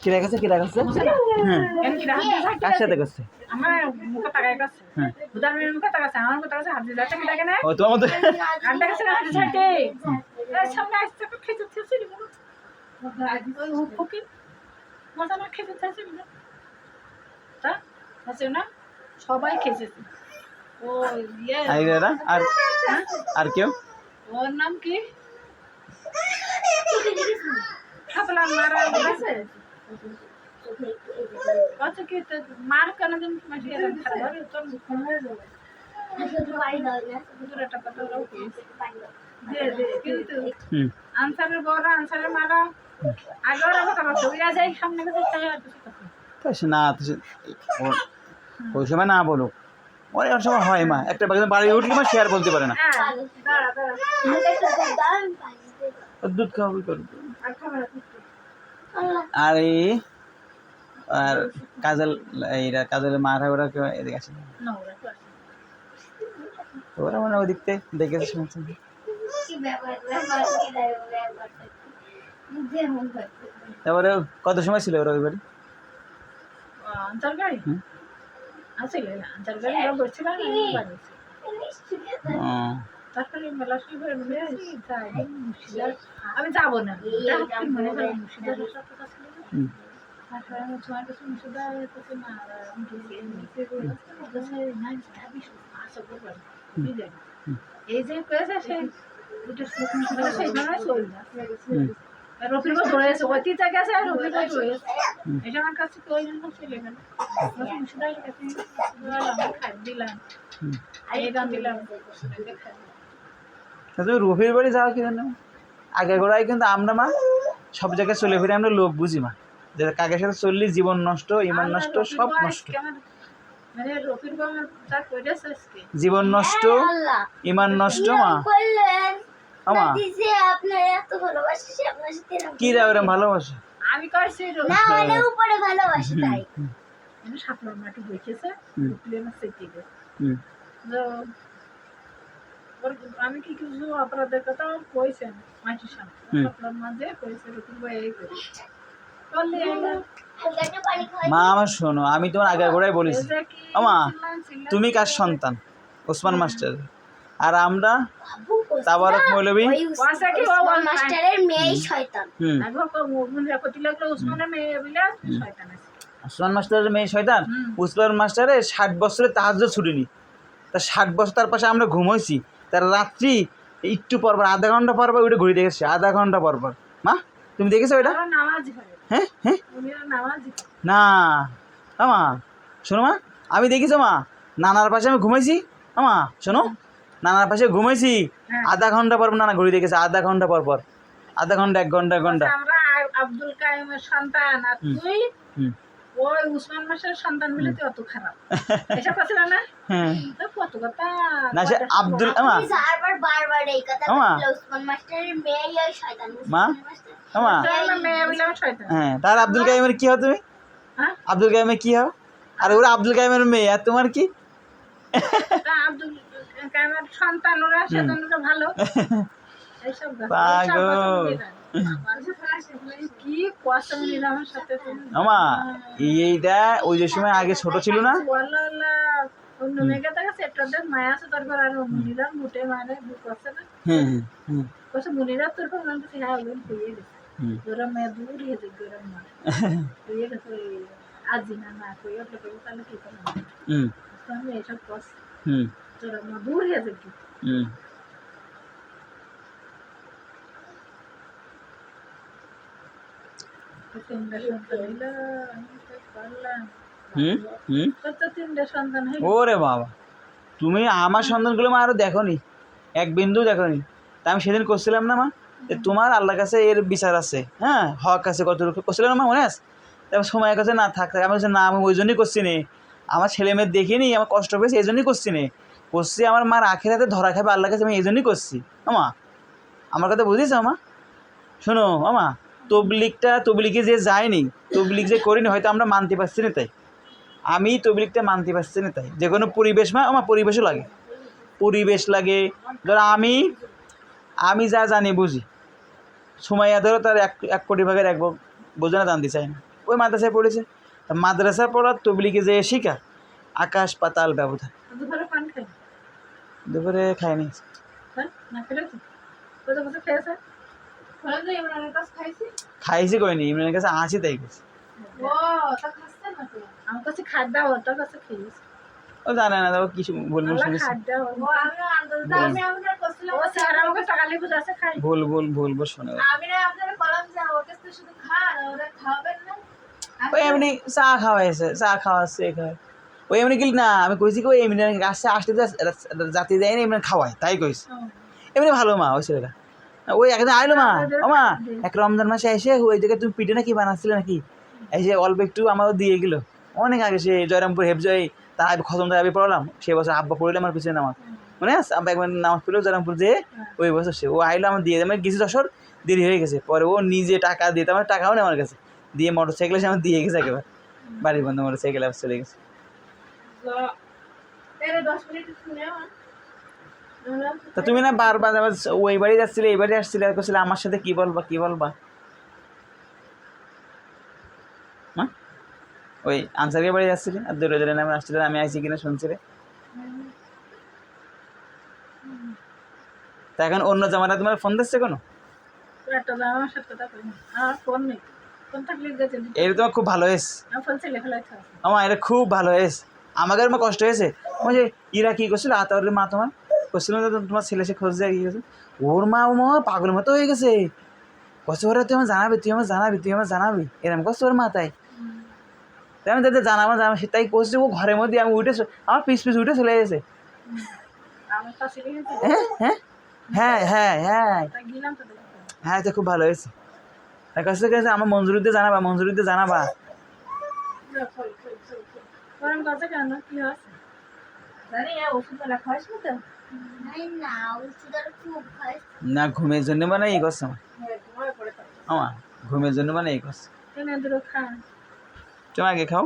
কিরা হ্যাঁ আমার মুখে তাকাই কাছে হ্যাঁ। বুদার মেয়ের মুখে তাকাছে আমার মুখে তাকাছে কিরা কেন ও সামনে আসতে তো খেতে থেছে নি ওই ফকির মজা না খেতে থেছে নি তা আছে না? সবাই খেয়েছে। ও ইয়ে। আর এরা আর হ্যাঁ? আর কেউ? ওর নাম কি? মারা আছে আচ্ছা কি কেন দিন তোর আনসারের বড় আনসারের মারা আগে ওরা কথা বলতো ওইরা যাই সামনে গেছে না। ওই সময় না বলো অনেক সময় হয় মা। একটা বাড়ি- বাড়ি উঠলে মা শেয়ার বলতে পারে না। হ্যাঁ দুধ খাওয়া করবে আর এই আর কাজল এইরা কাজলের মারা ওরা কেউ এদিকে আসে ওরা মানে ওদিক থেকে দেখেছে শুনছে। তারপরে কত সময় ছিল ওরা ওই বাড়ি। আছে আমি যাব না। এই যে কয়েছে সেই বউ ধরেছে অতীতে গেছে আর বউ ধরেছে এটা আমার কাছে কই জন্য চলে গেল। মুর্শিদার কাছে দিলাম। গান দিলাম তুমি রফির বাড়ি যাওয়া কি জন্য? আগে গোড়ায় কিন্তু আমরা মা সব জায়গায় চলে ফিরে আমরা লোক বুঝি মা। যে কাকের সাথে চললে জীবন নষ্ট ইমান নষ্ট সব নষ্ট। মানে জীবন নষ্ট ইমান নষ্ট মা। আমা কি রে ওরম ভালোবাসে? আমি করছি না মানে উপরে ভালোবাসি তাই। সাপলার মাটি হুম। ওর- আমি কি কিছু অপরাধের কথা কইছেন? মাটির সামনে। হুম। মাঝে কইছে মা আমার শোনো আমি তোমার আগে গোড়ায় বলেছি। এই যে কি আমা, চিল্লান চিল্লান তুমি কার সন্তান? ওসমান মাস্টার। আর আমরা? তাবারক মৌলবী ওসমান মাস্টারের মেয়ে শয়তান। আছে। ওসমান মাস্টারের ষাট বছরে তাহাজ ছুটিনি। তা ষাট বছর তার পাশে আমরা ঘুমোইছি। তার রাত্রি একটু পর পর আধা ঘণ্টা পর পর ওইটা ঘুরে দেখেছি আধা ঘণ্টা পর পর। মা তুমি দেখেছ ওইটা? হয় হ্যাঁ। না আমা শোনো মা আমি দেখেছ মা নানার পাশে আমি ঘুমাইছি। আমা শোনো নানার পাশে ঘুমাইছি হ্যাঁ। আধা ঘণ্টা পর পর নানা ঘুরে দেখেছে আধা ঘণ্টা পর পর। আধা ঘণ্টা এক ঘণ্টা এক ঘণ্টা। আমরা আব্দুল কাইমের সন্তান আর তুই? ওই উসমান মাসের সন্তান মিলে তুই অত খারাপ। এসব কথা না? হ্যাঁ। কত কথা? না সে আব্দুল আমা। বারবার বারবার এই কথা মাস্টারের মেয়েই ওই শয়তান মা? আমা। আমার মেয়ে বলে শয়তান। হ্যাঁ তার আব্দুল কাইমের কি হও তুমি? হ্যাঁ? আব্দুল কাইমের কি হও আর ওরা আব্দুল কাইমের মেয়ে আর তোমার কি? আব্দুল কাইমের সন্তান ওরা সেজন্য ভালো। এইসব পাগল। আমা এইটা ওই যে সময় আগে ছোট ছিল না? ওয়াল্লাহ ওরে বাবা। তুমি আমার সন্তানগুলো মা আরও দেখোনি। এক বিন্দু দেখোনি। তা আমি সেদিন করছিলাম না মা? তোমার আল্লাহর কাছে এর বিচার আছে। হ্যাঁ? হক আছে কত করছিলাম না মা, মনে আছে? তারপর সময় কাছে না থাকতে আমি বলছি, না, আমি ওই জন্যই করছি নে। আমার ছেলে মেয়ে দেখিনি, আমার কষ্ট পেয়েছে, এই জন্যই করছি নে। করছি আমার মার আখের হাতে ধরা খাবে, আল্লাহর কাছে আমি এই জন্যই করছি। আমা আমার কথা বুঝেছ আমা শোনো আমা তবলিকটা তবলিকে যে যায়নি তবলিক যে করিনি হয়তো আমরা মানতে পারছি না তাই। আমি তবলিকটা মানতে পারছি না তাই। যে কোনো পরিবেশ মা আমার পরিবেশও লাগে। পরিবেশ লাগে। ধরো আমি আমি যা জানি বুঝি। সুমাইয়া ধরো তার এক এক কোটি ভাগের এক বোঝানো দান দিতে চায় না। ওই মাদ্রাসায় পড়েছে। তা মাদ্রাসায় পড়ার তবলিকে যে শিখা আকাশ পাতাল ব্যবধান। দুপুরে খায়নি। খাইছি খাইছি কইনি ইমরানের কাছে আছি তাই গেছে ও তা খাচ্ছে না তো আমার কাছে খাদ্য ওর কাছে খেয়েছি ও জানে না ও কিছু ভুল ভুল শুনেছি খাদ্য ওর ও আমি আন্দোলন আমি আপনার করছিলাম ও স্যার আমাকে টাকা লিখে যাচ্ছে খাই ভুল ভুল ভুল ভুল শুনে আমি না আপনার কলম যা ওর কাছে তো শুধু খান ওরা খাবেন না ওই এমনি চা খাওয়াইছে চা খাওয়াচ্ছে ওই এমনি গেলি না আমি কইছি কি এমনি আসতে জাতি দেয় না এমনি খাওয়ায় তাই কইছি এমনি ভালো মা ওই ছেলেটা ওই একদিন আইলো মা। ও মা এক রমজান মাসে এসে ওই জায়গায় তুমি পিঠে নাকি বানাচ্ছিলে নাকি? এই যে অল্প একটু আমারও দিয়ে গেল। অনেক আগে সে জয়রামপুর হেফজয় তার আগে খতম তার আগে পড়লাম সে বছর আব্বা পড়লে আমার পিছনে নামাজ। মানে আব্বা একবার নামাজ পড়ল জয়রামপুর যে ওই বছর সে ও আইলো আমার দিয়ে দেয়। মানে গেছি দশর দেরি হয়ে গেছে। পরে ও নিজে টাকা দিয়ে আমার টাকাও নেই আমার কাছে। দিয়ে মোটর সাইকেল এসে আমার দিয়ে গেছে একেবারে। বাড়ির বন্ধু মোটর সাইকেল চলে গেছে এরে 10 মিনিট শুনে তা তুমি না বারবার আবার ওই বাড়ি যাচ্ছিলে এই বাড়ি আসছিলে আর করছিলে আমার সাথে কি বলবা কি বলবা? হ্যাঁ ওই আনসারের বাড়ি যাচ্ছিলে আর দূরে দূরে নামে আসছিলে আমি আইছি কিনা শুনছি রে। তা এখন অন্য জামাটা তোমার ফোন দিচ্ছে কোনো? এটা তোমার খুব ভালো হয়েছে আমার এটা খুব ভালো হয়েছে আমাকে আমার কষ্ট হয়েছে? ওই যে ইরা কি করছিল? আতাউরের মা তোমার? করছিল না তো তোমার ছেলে সে খোঁজ কি গেছে ওর মা, ও মা পাগলের মতো হয়ে গেছে। কষ্ট করে তুই আমার জানাবি, তুই আমার জানাবি, তুই আমার জানাবি। এরকম কষ্ট ওর মাথায় তাই। আমি তাদের জানাব জানাব তাই করছে ও ঘরের মধ্যে আমি উঠে আমার পিস পিস উঠে চলে গেছে কাছে হ্যাঁ হ্যাঁ হ্যাঁ হ্যাঁ হ্যাঁ তো হ্যাঁ এটা খুব ভালো হয়েছে তার কাছে গেছে আমার মঞ্জুরিতে জানাবা মঞ্জুরিতে জানাবা। কেন? কি হচ্ছে জানি এ ওষুধ বেলা খাওয়াইস না তো? নাই না ঘুমের জন্য মানে এই করছে আমার। আমার ঘুমের জন্য মানে এই করছে। তুমি আগে খাও।